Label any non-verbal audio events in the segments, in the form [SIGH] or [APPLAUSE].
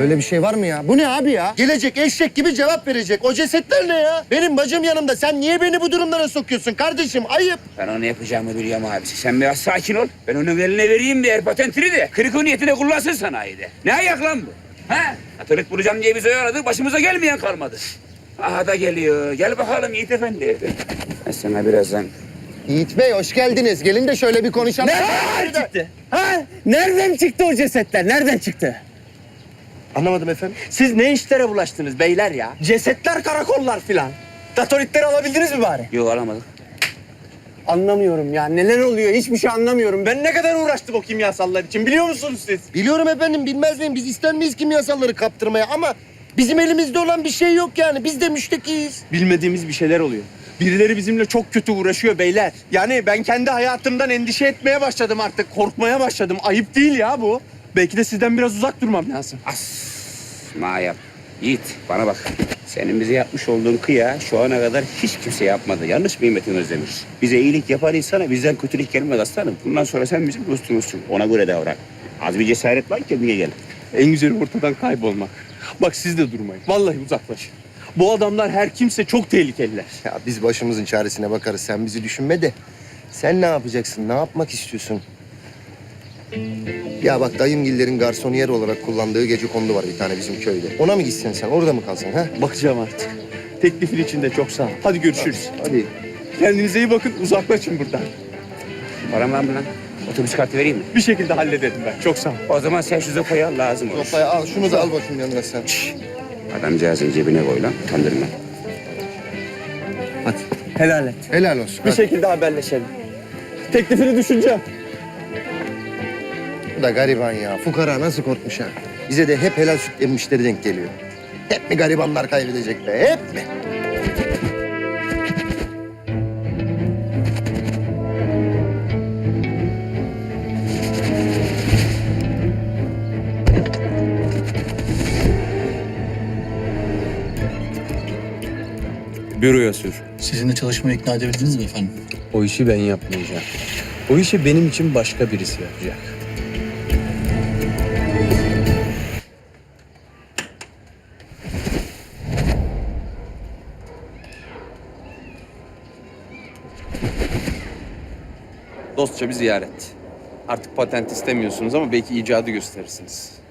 Öyle bir şey var mı ya? Bu ne abi ya? Gelecek eşek gibi cevap verecek. O cesetler ne ya? Benim bacım yanımda. Sen niye beni bu durumlara sokuyorsun kardeşim? Ayıp. Ben onu yapacağımı biliyorum abisi. Sen biraz sakin ol. Ben onun eline vereyim bir yer patentini de. Kırık niyetine kullansın sanayide. Ne ayak lan bu? Ha? Atılık bulacağım diye bizi oyaladı. Başımıza gelmeyen kalmadı. Aha da geliyor. Gel bakalım Yiğit Efendi. Ben sana birazdan... Yiğit Bey hoş geldiniz. Gelin de şöyle bir konuşalım. Nereden çıktı? Ha? Nereden çıktı o cesetler? Nereden çıktı? Anlamadım efendim. Siz ne işlere bulaştınız beyler ya? Cesetler, karakollar filan. Datoritleri alabildiniz mi bari? Yok alamadık. Anlamıyorum ya. Neler oluyor? Hiçbir şey anlamıyorum. Ben ne kadar uğraştım o kimyasallar için biliyor musunuz siz? Biliyorum efendim bilmez miyim? Biz ister miyiz kimyasalları kaptırmaya ama bizim elimizde olan bir şey yok yani. Biz de müştekiyiz. Bilmediğimiz bir şeyler oluyor. Birileri bizimle çok kötü uğraşıyor beyler. Yani ben kendi hayatımdan endişe etmeye başladım artık. Korkmaya başladım. Ayıp değil ya bu. Belki de sizden biraz uzak durmam lazım. As. Ma yap. Yiğit bana bak. Senin bize yapmış olduğun kıya şu ana kadar hiç kimse yapmadı. Yanlış mı Metin Özdemir? Bize iyilik yapan insana bizden kötülük gelmez aslanım. Bundan sonra sen bizim dostumuzsun. Ona göre davran. Az bir cesaret var kendine gel. En güzeli ortadan kaybolmak. Bak siz de durmayın. Vallahi uzaklaşın. Bu adamlar her kimse çok tehlikeliler. Ya biz başımızın çaresine bakarız. Sen bizi düşünme de. Sen ne yapacaksın? Ne yapmak istiyorsun? Ya bak dayımgillerin garsoniyer olarak kullandığı gece kondu var bir tane bizim köyde. Ona mı gitsen sen? Orada mı kalsan ha? Bakacağım artık. Teklifin için de çok sağ ol. Hadi görüşürüz. Hadi. Kendinize iyi bakın. Uzaklaşın buradan. Param var mı lan? Otobüs kartı vereyim mi? Bir şekilde hallederim ben. Çok sağ ol. O zaman sen şu zopayı al lazım olur. Sopayı al. Şunu da al bakayım yanına sen. Adamcağızın cebine koy lan. Kandırma. Hadi. Helal et. Helal olsun. Bir Hadi. şekilde haberleşelim. Teklifini düşüneceğim. Da gariban ya. Fukara nasıl korkmuş ha? Bize de hep helal süt emmişleri denk geliyor. Hep mi garibanlar kaybedecek be? Hep mi? Büroya sür. Sizinle çalışmaya ikna edebildiniz mi efendim? O işi ben yapmayacağım. O işi benim için başka birisi yapacak. Dostça bir ziyaret. Artık patent istemiyorsunuz ama belki icadı gösterirsiniz.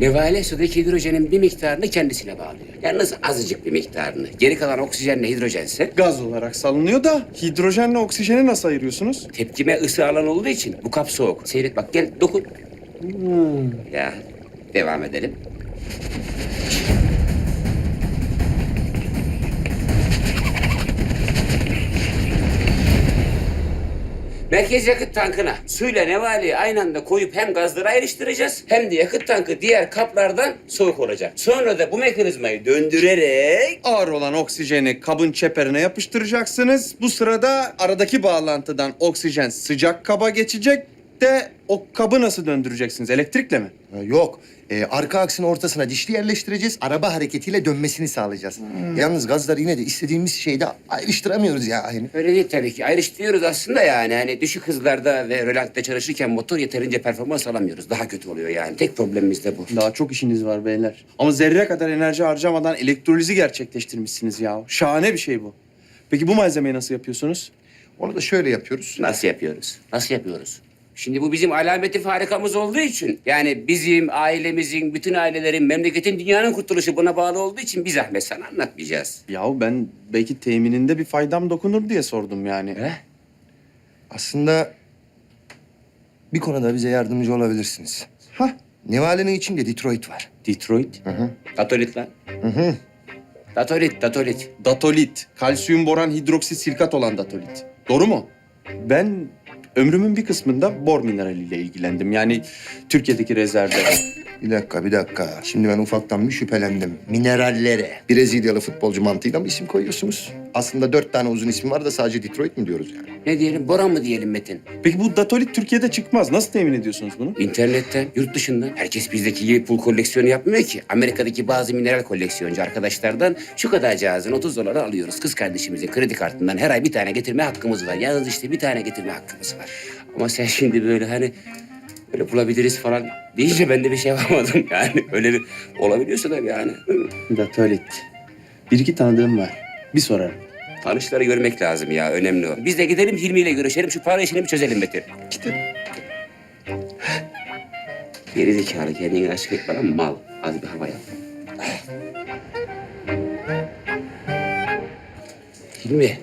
Nevale sudaki hidrojenin bir miktarını kendisine bağlıyor. Yalnız azıcık bir miktarını. Geri kalan oksijenle hidrojense Gaz olarak salınıyor da hidrojenle oksijeni nasıl ayırıyorsunuz? tepkime ısı alan olduğu için bu kap soğuk. Seyret bak gel dokun. Ya devam edelim. Merkez yakıt tankına suyla nevaleyi aynı anda koyup hem gazları ayrıştıracağız hem de yakıt tankı diğer kaplardan soğuk olacak. Sonra da bu mekanizmayı döndürerek Ağır olan oksijeni kabın çeperine yapıştıracaksınız. Bu sırada aradaki bağlantıdan oksijen sıcak kaba geçecek de o kabı nasıl döndüreceksiniz? Elektrikle mi? Ha, Yok. Ee, arka aksın ortasına dişli yerleştireceğiz. Araba hareketiyle dönmesini sağlayacağız. Yalnız gazları yine de istediğimiz şeyde ayrıştıramıyoruz ya. Yani. Öyle değil tabii ki. Ayrıştırıyoruz aslında yani. Hani düşük hızlarda ve rölantte çalışırken motor yeterince performans alamıyoruz. Daha kötü oluyor yani. Tek problemimiz de bu. Daha çok işiniz var beyler. Ama zerre kadar enerji harcamadan elektrolizi gerçekleştirmişsiniz ya. Şahane bir şey bu. Peki bu malzemeyi nasıl yapıyorsunuz? Onu da şöyle yapıyoruz. Nasıl yapıyoruz? Nasıl yapıyoruz? Şimdi bu bizim alameti farikamız olduğu için yani bizim, ailemizin, bütün ailelerin, memleketin, dünyanın kurtuluşu buna bağlı olduğu için bir zahmet sana anlatmayacağız. Yahu ben belki temininde bir faydam dokunur diye sordum yani. He? Aslında bir konuda bize yardımcı olabilirsiniz. Hah. Nevale'nin içinde Detroit var. Detroit. Hı hı. Datolit lan. Hı hı. Datolit, datolit. Datolit. Kalsiyum boran hidroksit silikat olan datolit. Doğru mu? Ben ömrümün bir kısmında bor mineraliyle ilgilendim. Yani Türkiye'deki rezervlere. Bir dakika, bir dakika. Şimdi ben ufaktan bir şüphelendim. Minerallere. Brezilyalı futbolcu mantığıyla mı isim koyuyorsunuz? Aslında dört tane uzun ismi var da sadece Detroit mi diyoruz yani? Ne diyelim, Boran mı diyelim Metin? Peki bu datolit Türkiye'de çıkmaz. Nasıl temin ediyorsunuz bunu? İnternetten, yurt dışından. Herkes bizdeki Liverpool koleksiyonu yapmıyor ki. Amerika'daki bazı mineral koleksiyoncu arkadaşlardan şu kadar cihazın 30 dolara alıyoruz. Kız kardeşimizin kredi kartından her ay bir tane getirme hakkımız var. Yalnız işte bir tane getirme hakkımız var. Ama sen şimdi böyle hani böyle bulabiliriz falan deyince ben de bir şey yapamadım [LAUGHS] yani. Öyle bir olabiliyorsa tabii yani. Datolit. Bir iki tanıdığım var. Bir sorarım. Tanışları görmek lazım ya, önemli o. Biz de gidelim Hilmi ile görüşelim, şu para işini bir çözelim Metin. Gidelim. Geri zekalı kendini aşık et bana mal. Az bir hava yap. Hilmi,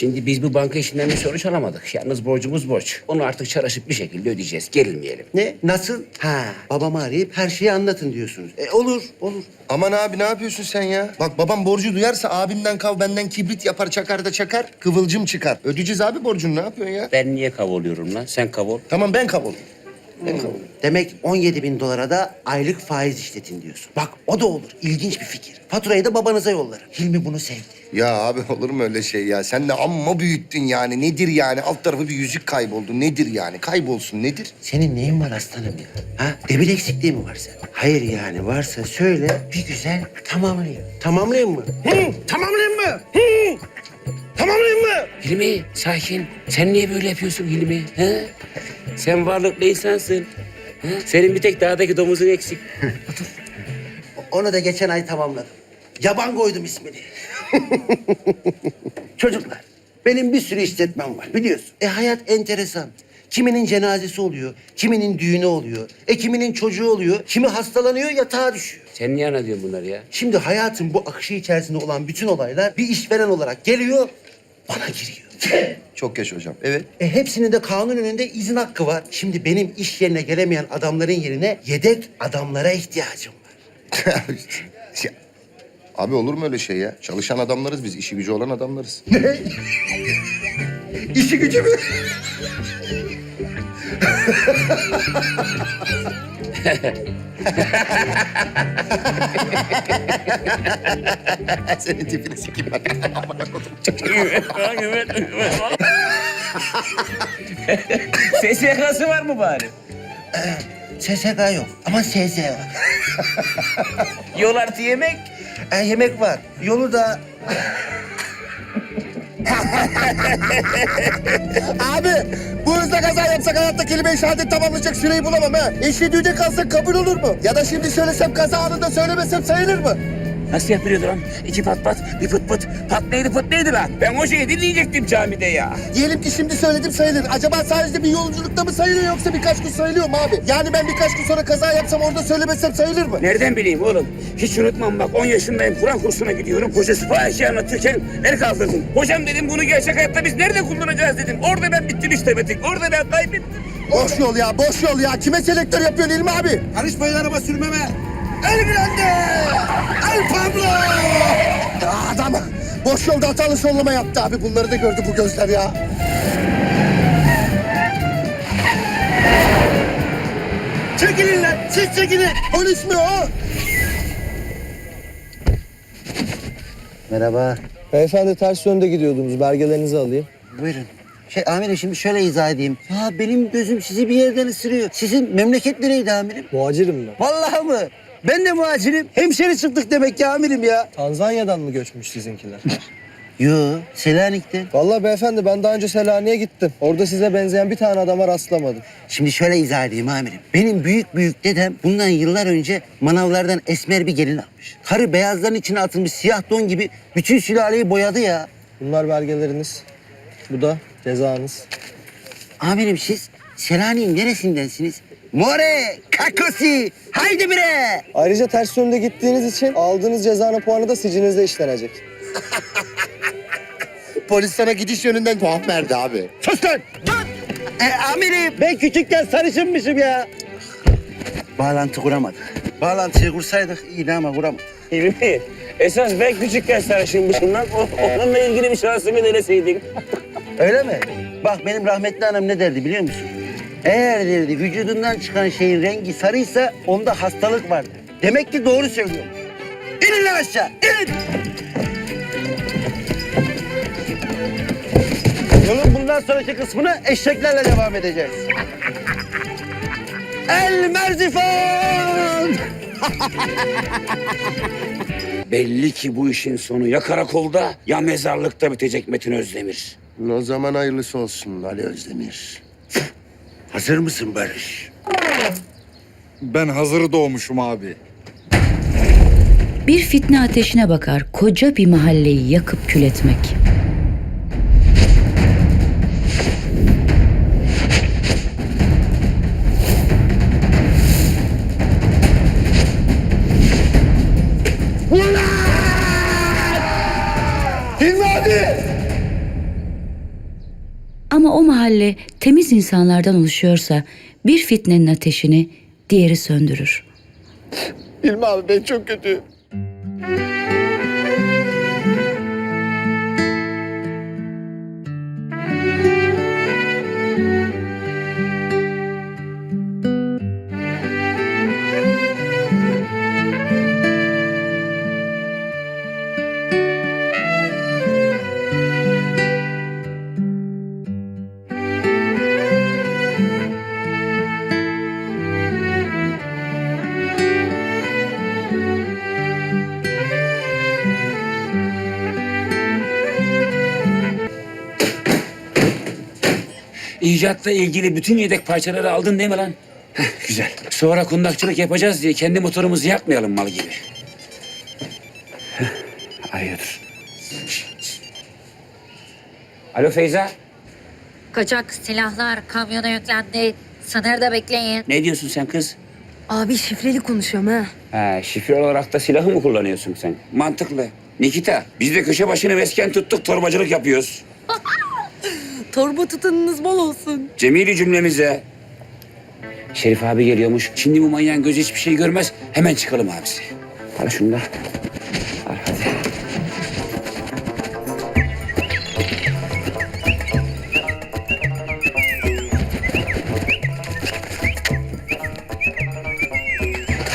şimdi biz bu banka işinden bir sonuç alamadık. Yalnız borcumuz borç. Onu artık çalışıp bir şekilde ödeyeceğiz. Gerilmeyelim. Ne? Nasıl? Ha, babamı arayıp her şeyi anlatın diyorsunuz. E olur, olur. Aman abi ne yapıyorsun sen ya? Bak babam borcu duyarsa abimden kav benden kibrit yapar çakar da çakar. Kıvılcım çıkar. Ödeyeceğiz abi borcunu ne yapıyorsun ya? Ben niye kavuluyorum lan? Sen kavul. Tamam ben kabul. Demek 17 bin dolara da aylık faiz işletin diyorsun. Bak o da olur. İlginç bir fikir. Faturayı da babanıza yollarım. Hilmi bunu sevdi. Ya abi olur mu öyle şey ya? Sen de amma büyüttün yani. Nedir yani? Alt tarafı bir yüzük kayboldu. Nedir yani? Kaybolsun nedir? Senin neyin var aslanım ya? Ha? Debil eksikliği mi var senin? Hayır yani varsa söyle bir güzel tamamlayayım. Tamamlayayım mı? Hı, tamamlayayım mı? Hı, tamamlayayım mı? Hilmi, sakin. Sen niye böyle yapıyorsun Hilmi? He? Sen varlıklı insansın. He? Senin bir tek dağdaki domuzun eksik. [LAUGHS] Onu da geçen ay tamamladım. Yaban koydum ismini. [LAUGHS] Çocuklar, benim bir sürü işletmem var biliyorsun. E hayat enteresan. Kiminin cenazesi oluyor, kiminin düğünü oluyor, e kiminin çocuğu oluyor, kimi hastalanıyor yatağa düşüyor. Sen niye anlatıyorsun bunları ya? Şimdi hayatın bu akışı içerisinde olan bütün olaylar bir işveren olarak geliyor, bana giriyor. [LAUGHS] Çok geç hocam. Evet. E hepsinin de kanun önünde izin hakkı var. Şimdi benim iş yerine gelemeyen adamların yerine yedek adamlara ihtiyacım var. [LAUGHS] Ya, Abi olur mu öyle şey ya? Çalışan adamlarız biz. işi gücü olan adamlarız. İşi gücü mü? [LAUGHS] [LAUGHS] Senin tipini sikeyim ben. [LAUGHS] SSK'sı var mı bari? SSK yok ama SS var. Yol artı yemek. E, yemek var. Yolu da [LAUGHS] Abi bu hızla kaza yapsak hayatta kelime-i şehadet tamamlayacak süreyi bulamam ha. Eşhedüde kalsak kabul olur mu? Ya da şimdi söylesem kaza anında söylemesem sayılır mı? Nasıl yapılıyordu lan? İki pat pat, bir pıt pıt. Pat neydi pıt neydi lan? Ben o şeyi dinleyecektim camide ya. Diyelim ki şimdi söyledim sayılır. Acaba sadece bir yolculukta mı sayılıyor yoksa birkaç gün sayılıyor mu abi? Yani ben birkaç gün sonra kaza yapsam orada söylemesem sayılır mı? Nereden bileyim oğlum? Hiç unutmam bak 10 yaşındayım Kur'an kursuna gidiyorum. Hocası fahişe anlatırken el kaldırdım. Hocam dedim bunu gerçek hayatta biz nerede kullanacağız dedim. Orada ben bittim işte Metin. Orada ben kaybettim. Boş yol ya, boş yol ya. Kime selektör yapıyorsun İlmi abi? karışmayın araba sürmeme. El Grande! El Pablo! Ya adam boş yolda hatalı sollama yaptı abi. Bunları da gördü bu gözler ya. Çekilin lan! Siz çekilin! Polis mi o? Merhaba. Beyefendi ters yönde gidiyordunuz. Belgelerinizi alayım. Buyurun. Şey amirim şimdi şöyle izah edeyim. Ya benim gözüm sizi bir yerden ısırıyor. Sizin memleket nereydi amirim? Muhacirim ben. Vallahi mı? Ben de muhacirim. Hemşeri çıktık demek ki amirim ya. Tanzanya'dan mı göçmüş sizinkiler? [LAUGHS] Yo, Selanik'ten. Vallahi beyefendi ben daha önce Selanik'e gittim. Orada size benzeyen bir tane adama rastlamadım. Şimdi şöyle izah edeyim amirim. Benim büyük büyük dedem bundan yıllar önce manavlardan esmer bir gelin almış. Karı beyazların içine atılmış siyah don gibi bütün sülaleyi boyadı ya. Bunlar belgeleriniz. Bu da cezanız. Amirim siz Selanik'in neresindensiniz? More, kakosi, haydi bre. Ayrıca ters yönde gittiğiniz için aldığınız cezanın puanı da sicilinizde işlenecek. [LAUGHS] Polis sana gidiş yönünden tuhaf verdi abi. Sus lan! E, amirim ben küçükken sarışınmışım ya. Bağlantı kuramadık. Bağlantıyı kursaydık iyiydi ama kuramadık. İlmi, esas ben küçükken sarışınmışım lan. O- Onunla ilgili bir şansımı deneseydin. Öyle mi? Bak benim rahmetli annem ne derdi biliyor musun? Eğer derdi vücudundan çıkan şeyin rengi sarıysa onda hastalık vardır. Demek ki doğru söylüyor. İnin lan aşağı, inin! Yolun bundan sonraki kısmını eşeklerle devam edeceğiz. El Merzifon! [LAUGHS] Belli ki bu işin sonu ya karakolda ya mezarlıkta bitecek Metin Özdemir. O zaman hayırlısı olsun Ali Özdemir. Hazır mısın Barış? Ben hazır doğmuşum abi. Bir fitne ateşine bakar koca bir mahalleyi yakıp kül etmek. Mahalle temiz insanlardan oluşuyorsa bir fitnenin ateşini diğeri söndürür. İlmi abi ben çok kötü. İcatla ilgili bütün yedek parçaları aldın değil mi lan? Heh, güzel. Sonra kundakçılık yapacağız diye kendi motorumuzu yakmayalım mal gibi. Heh, Hayırdır? Alo Feyza. Kaçak silahlar kamyona yüklendi. Sınırda bekleyin. Ne diyorsun sen kız? Abi şifreli konuşuyorum ha. Ha, şifre olarak da silahı mı kullanıyorsun sen? Mantıklı. Nikita, biz de köşe başını mesken tuttuk, torbacılık yapıyoruz. [LAUGHS] Torba tutanınız bol olsun. Cemili cümlemize. Şerif abi geliyormuş. Şimdi bu manyağın gözü hiçbir şey görmez. Hemen çıkalım abisi. Al şunu da. Al hadi.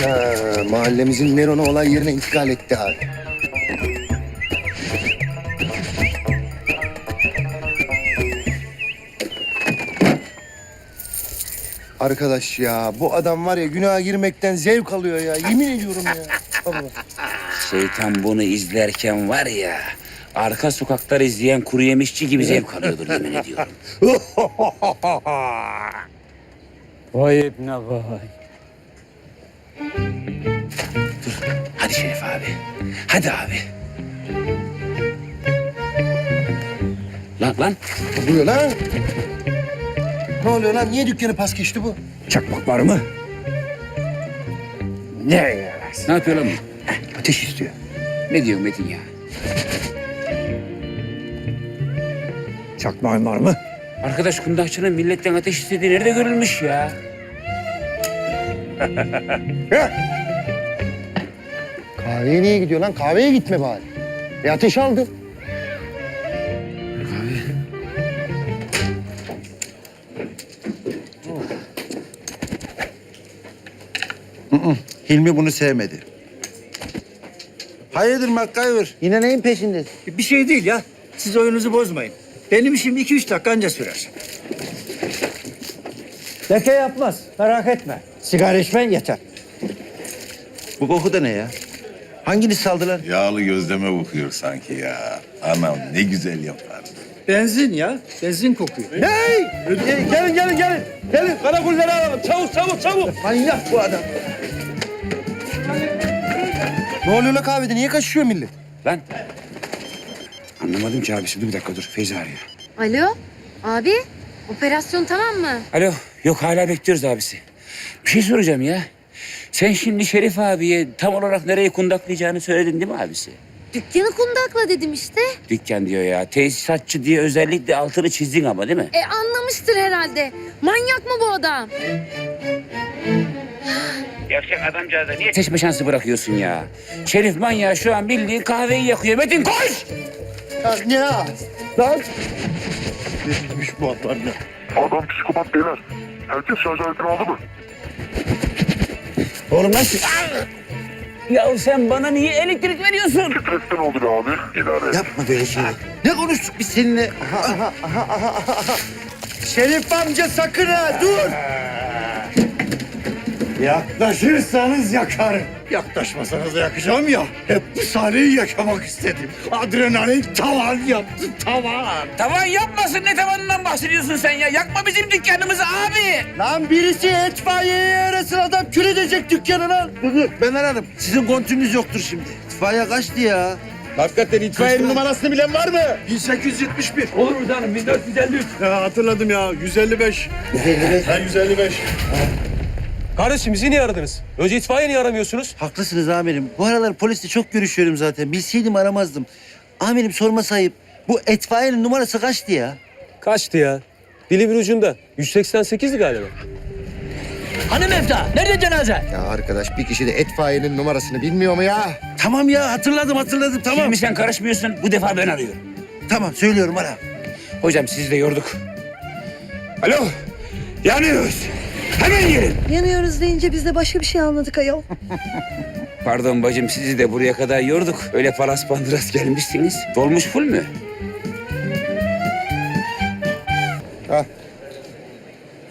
Ha, mahallemizin Neron'u olay yerine intikal etti abi. Arkadaş ya bu adam var ya günaha girmekten zevk alıyor ya. Yemin ediyorum ya. Allah. Şeytan bunu izlerken var ya... Arka sokaklar izleyen kuru yemişçi gibi zevk alıyordur yemin ediyorum. [LAUGHS] Vay ibne vay. Hadi Şerif abi. Hadi abi. Lan lan. Ne oluyor lan? Ne oluyor lan? Niye dükkanı pas geçti bu? Çakmak var mı? Ne ya? Ne yapıyor lan bu? Ateş istiyor. Ne diyor Metin ya? Çakmağın var mı? Arkadaş kundakçının milletten ateş istediği nerede görülmüş ya? [LAUGHS] Kahveye niye gidiyor lan? Kahveye gitme bari. E ateş aldı. Hilmi bunu sevmedi. Hayırdır MacGyver? Yine neyin peşindesin? Bir şey değil ya. Siz oyunuzu bozmayın. Benim işim iki üç dakika anca sürer. Leke yapmaz. Merak etme. Sigara içmen yeter. Bu koku da ne ya? Hanginiz saldılar? Yağlı gözleme bakıyor sanki ya. Anam ne güzel yapar. Benzin ya. Benzin kokuyor. Hey! Gelin gelin gelin. Gelin karakolları alalım. Çabuk çabuk çabuk. Manyak bu adam. Ne oluyor lan kahvede? Niye kaçışıyor millet? Lan. Anlamadım ki abisi. Dur bir dakika dur. Feyza arıyor. Alo abi operasyon tamam mı? Alo. Yok hala bekliyoruz abisi. Bir şey soracağım ya. Sen şimdi Şerif abiye tam olarak nereye kundaklayacağını söyledin değil mi abisi? Dükkanı kundakla dedim işte. Dükkan diyor ya. Tesisatçı diye özellikle altını çizdin ama değil mi? E anlamıştır herhalde. Manyak mı bu adam? Yakacak adamcağıza niye seçme şansı bırakıyorsun ya? Şerif manyağı şu an bildiğin kahveyi yakıyor. Metin koş! Ya ne ya? Lan Adam psikopat beyler. Herkes şarj aletini aldı mı? Oğlum nasıl? Ya sen bana niye elektrik veriyorsun? Stresten oldu be abi. İdare et. Yapma böyle şey. Ne konuştuk biz seninle? Şerif amca sakın ha dur. Yaklaşırsanız yakarım. Yaklaşmasanız da yakacağım ya. Hep bu sahneyi yaşamak istedim. Adrenalin tavan yaptı tavan. Tavan yapmasın ne tavanından bahsediyorsun sen ya? Yakma bizim dükkanımızı abi. Lan birisi itfaiyeyi arasın adam kül edecek dükkanı lan. Ben ararım. Sizin kontünüz yoktur şimdi. İtfaiye kaçtı ya? Hakikaten itfaiyenin numarasını bilen var mı? 1871. Olur mu canım 1453. Ya hatırladım ya 155. 155. Ben 155. Kardeşim bizi niye aradınız? Önce itfaiye niye aramıyorsunuz? Haklısınız amirim. Bu aralar polisle çok görüşüyorum zaten. Bilseydim aramazdım. Amirim sorma sayıp bu itfaiyenin numarası kaçtı ya? Kaçtı ya? Dilimin ucunda. 188'di galiba. Hanım Efta nerede cenaze? Ya arkadaş bir kişi de etfaiyenin numarasını bilmiyor mu ya? Tamam ya hatırladım hatırladım tamam. Şimdi sen karışmıyorsun. Bu defa ben arıyorum. Tamam söylüyorum ara. Hocam sizi de yorduk. Alo. Yanıyoruz. Hemen gelin. Yanıyoruz deyince biz de başka bir şey anladık ayol. [LAUGHS] Pardon bacım sizi de buraya kadar yorduk. Öyle paras pandıras gelmişsiniz. Dolmuş full mü?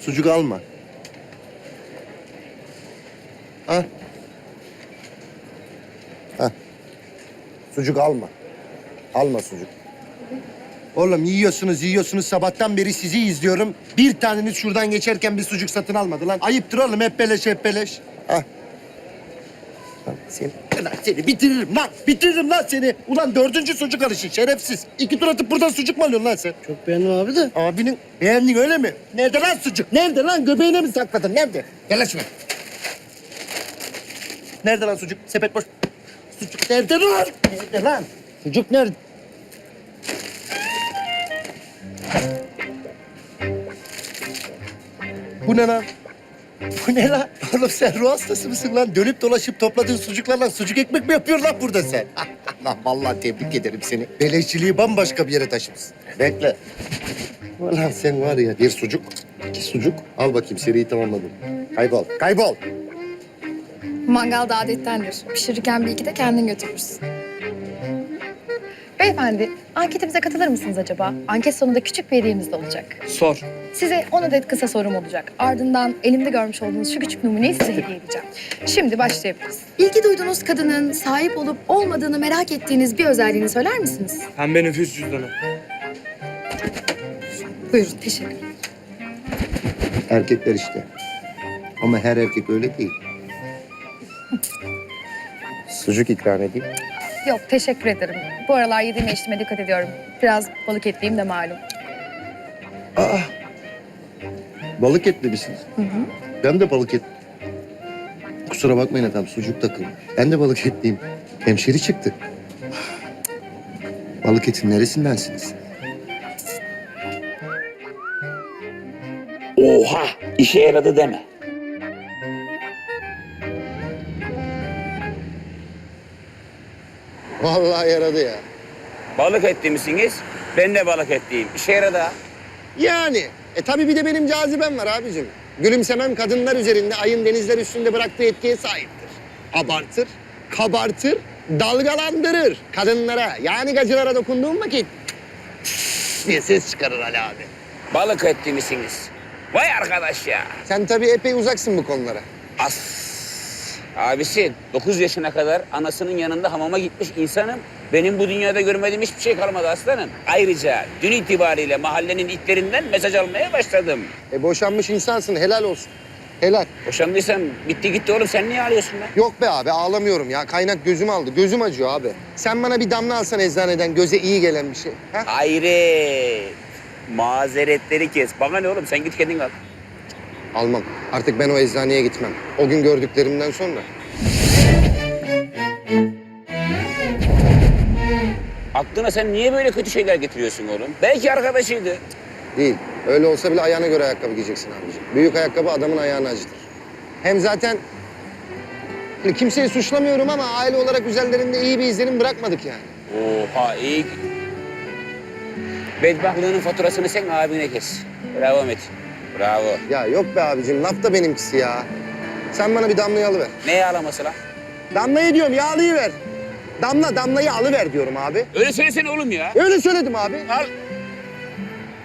Sucuk alma. Ha? Ha. Sucuk alma. Alma sucuk. Oğlum yiyorsunuz yiyorsunuz sabahtan beri sizi izliyorum. Bir taneniz şuradan geçerken bir sucuk satın almadı lan. Ayıptır oğlum hep beleş hep beleş. Ha. Lan Seni, lan seni bitiririm lan. Bitiririm lan seni. Ulan dördüncü sucuk alışı şerefsiz. İki tur atıp buradan sucuk mu alıyorsun lan sen? Çok beğendim abi de. Abinin beğendin öyle mi? Nerede lan sucuk? Nerede lan? Göbeğine mi sakladın? Nerede? Gel lan. Nerede lan sucuk? Sepet boş. Sucuk nerede lan? Nerede lan? Sucuk nerede? Bu ne lan? Bu ne lan? Oğlum sen ruh hastası mısın lan? Dönüp dolaşıp topladığın sucuklarla sucuk ekmek mi yapıyorsun lan burada sen? [LAUGHS] lan vallahi tebrik ederim seni. Beleşçiliği bambaşka bir yere taşımışsın. Bekle. Ulan sen var ya bir sucuk, iki sucuk. Al bakayım seriyi tamamladım. Kaybol, kaybol. Mangalda adettendir. Pişirirken bir iki de kendin götürürsün. Beyefendi, anketimize katılır mısınız acaba? Anket sonunda küçük bir hediyemiz de olacak. Sor. Size 10 adet kısa sorum olacak. Ardından elimde görmüş olduğunuz şu küçük numuneyi size hediye edeceğim. Şimdi başlayabiliriz. İlgi duyduğunuz kadının sahip olup olmadığını merak ettiğiniz bir özelliğini söyler misiniz? Pembe nüfus cüzdanı. Buyurun, teşekkür Erkekler işte. Ama her erkek öyle değil. [LAUGHS] Sucuk ikram edeyim. Yok, teşekkür ederim. Bu aralar yediğime içtiğime dikkat ediyorum. Biraz balık etliyim de malum. Aa, balık etli misiniz? Ben de balık et. Kusura bakmayın efendim, sucuk takım. Ben de balık etliyim. Hemşeri çıktı. Balık etin neresindensiniz? Oha! işe yaradı deme. Vallahi yaradı ya. Balık etli misiniz? Ben de balık etliyim. İşe yaradı ha. Yani. E tabii bir de benim cazibem var abicim. Gülümsemem kadınlar üzerinde ayın denizler üstünde bıraktığı etkiye sahiptir. Abartır, kabartır, dalgalandırır kadınlara. Yani gacılara dokunduğum vakit [LAUGHS] diye ses çıkarır Ali abi. Balık etli misiniz? Vay arkadaş ya. Sen tabii epey uzaksın bu konulara. As. Abisi 9 yaşına kadar anasının yanında hamama gitmiş insanım. Benim bu dünyada görmediğim hiçbir şey kalmadı aslanım. Ayrıca dün itibariyle mahallenin itlerinden mesaj almaya başladım. E boşanmış insansın helal olsun. Helal. Boşandıysam bitti gitti oğlum sen niye ağlıyorsun lan? Yok be abi ağlamıyorum ya. Kaynak gözüm aldı. Gözüm acıyor abi. Sen bana bir damla alsan eczaneden göze iyi gelen bir şey. Ha? Hayret. Mazeretleri kes. Bana ne oğlum sen git kendin al. Almam. Artık ben o eczaneye gitmem. O gün gördüklerimden sonra. Aklına sen niye böyle kötü şeyler getiriyorsun oğlum? Belki arkadaşıydı. Değil. Öyle olsa bile ayağına göre ayakkabı giyeceksin abiciğim. Büyük ayakkabı adamın ayağını acıtır. Hem zaten hani kimseyi suçlamıyorum ama aile olarak üzerlerinde iyi bir izlenim bırakmadık yani. Oha iyi. Bedbahtlığının faturasını sen abine kes. Bravo Metin. Bravo. Ya yok be abicim laf da benimkisi ya. Sen bana bir damlayı alıver. Ne yağlaması lan? Damlayı diyorum yağlıyı ver. Damla damlayı alıver diyorum abi. Öyle söylesene oğlum ya. Öyle söyledim abi. Al.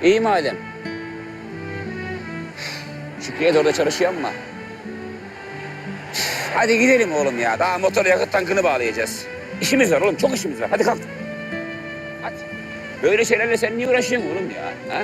İyi madem. Şükrü'ye de orada çalışıyor ama. Hadi gidelim oğlum ya. Daha motor yakıt tankını bağlayacağız. İşimiz var oğlum. Çok işimiz var. Hadi kalk. Hadi. Böyle şeylerle sen niye uğraşıyorsun oğlum ya? Ha?